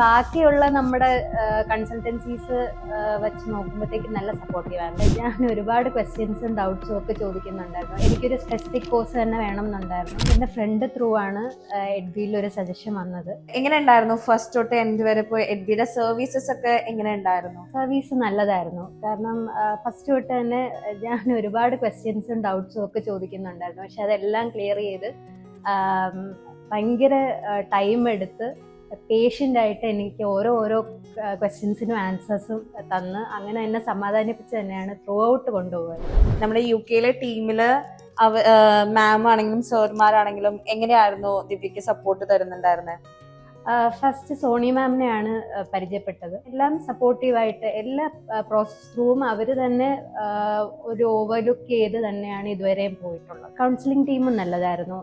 ബാക്കിയുള്ള നമ്മുടെ കൺസൾട്ടൻസീസ് വെച്ച് നോക്കുമ്പോഴത്തേക്ക് നല്ല സപ്പോർട്ടീവ് ആണ്. ഞാൻ ഒരുപാട് ക്വസ്റ്റ്യൻസും ഡൗട്ട്സും ഒക്കെ ചോദിക്കുന്നുണ്ടായിരുന്നു. എനിക്കൊരു സ്പെസിഫിക് കോഴ്സ് തന്നെ വേണം എന്നുണ്ടായിരുന്നു എന്റെ ഫ്രണ്ട് ത്രൂ ആണ് എഡ്ബിയിൽ ഒരു സജഷൻ വന്നത്. എങ്ങനെ ഉണ്ടായിരുന്നു ഫസ്റ്റ് തൊട്ട് എൻഡ് വരെ പോയി എഡ്ബിയുടെ സർവീസസ് ഒക്കെ എങ്ങനെ ഉണ്ടായിരുന്നു സർവീസ് നല്ലതായിരുന്നു. കാരണം ഫസ്റ്റ് തൊട്ട് തന്നെ ഞാൻ ഒരുപാട് ക്വസ്റ്റ്യൻസും ഡൗട്ട്സും ഒക്കെ ചോദിക്കുന്നുണ്ടായിരുന്നു. പക്ഷെ അതെല്ലാം ക്ലിയർ ചെയ്ത് ഭയങ്കര ടൈം എടുത്ത് പേഷ്യന്റ് ആയിട്ട് എനിക്ക് ഓരോ ഓരോ ക്വസ്റ്റ്യൻസിനും ആൻസേഴ്സും തന്ന് അങ്ങനെ എന്നെ സമാധാനിപ്പിച്ച് തന്നെയാണ് ത്രൂ ഔട്ട് കൊണ്ടുപോകുന്നത് നമ്മുടെ യു കെയിലെ ടീമിൽ അവ മാം ആണെങ്കിലും സാർമാരാണെങ്കിലും എങ്ങനെയായിരുന്നു ദിവ്യക്ക് സപ്പോർട്ട് തരുന്നുണ്ടായിരുന്നത് ഫസ്റ്റ് സോണി മാമിനെയാണ് പരിചയപ്പെട്ടത്. എല്ലാം സപ്പോർട്ടീവായിട്ട് എല്ലാ പ്രോസസ് ത്രൂവും അവർ തന്നെ ഒരു ഓവർലുക്ക് ചെയ്ത് തന്നെയാണ് ഇതുവരെയും പോയിട്ടുള്ളത്. കൗൺസിലിംഗ് ടീമും നല്ലതായിരുന്നു.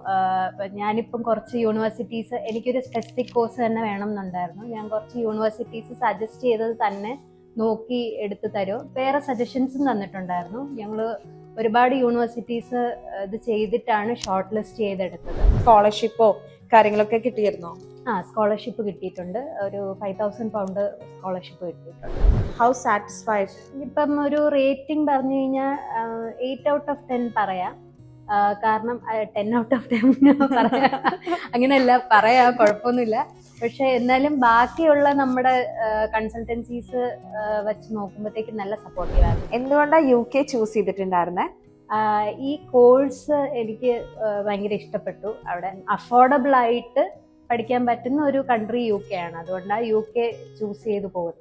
ഞാനിപ്പം കുറച്ച് യൂണിവേഴ്സിറ്റീസ് എനിക്കൊരു സ്പെസിഫിക് കോഴ്സ് തന്നെ വേണം എന്നുണ്ടായിരുന്നു ഞാൻ കുറച്ച് യൂണിവേഴ്സിറ്റീസ് സജസ്റ്റ് ചെയ്തത് തന്നെ നോക്കി എടുത്തു തരും. വേറെ സജഷൻസും തന്നിട്ടുണ്ടായിരുന്നു. ഞങ്ങൾ ഒരുപാട് യൂണിവേഴ്സിറ്റീസ് ഇത് ചെയ്തിട്ടാണ് ഷോർട്ട് ലിസ്റ്റ് ചെയ്തെടുത്തത് സ്കോളർഷിപ്പോ കാര്യങ്ങളൊക്കെ കിട്ടിയിരുന്നോ? ആ സ്കോളർഷിപ്പ് കിട്ടിയിട്ടുണ്ട്. ഒരു ഫൈവ് തൗസൻഡ് പൗണ്ട് സ്കോളർഷിപ്പ് കിട്ടിയിട്ടുണ്ട്. ഹൗ സാറ്റിസ്ഫൈഡ് ഇപ്പം ഒരു റേറ്റിംഗ് പറഞ്ഞു കഴിഞ്ഞാൽ എയ്റ്റ് ഔട്ട് ഓഫ് ടെൻ പറയാം. കാരണം ടെൻ ഔട്ട് ഓഫ് ടെൻ പറയാം. അങ്ങനെയല്ല പറയാം കുഴപ്പമൊന്നുമില്ല. പക്ഷെ എന്നാലും ബാക്കിയുള്ള നമ്മുടെ കൺസൾട്ടൻസീസ് വെച്ച് നോക്കുമ്പോഴത്തേക്ക് നല്ല സപ്പോർട്ടീവാണ് എന്തുകൊണ്ടാണ് യു കെ ചൂസ് ചെയ്തിട്ടുണ്ടായിരുന്നേ? ഈ കോഴ്സ് എനിക്ക് ഭയങ്കര ഇഷ്ടപ്പെട്ടു. അവിടെ അഫോർഡബിൾ ആയിട്ട് പഠിക്കാൻ പറ്റുന്ന ഒരു കൺട്രി യു കെ ആണ്. അതുകൊണ്ടാണ് യു കെ ചൂസ് ചെയ്ത് പോകുന്നത്.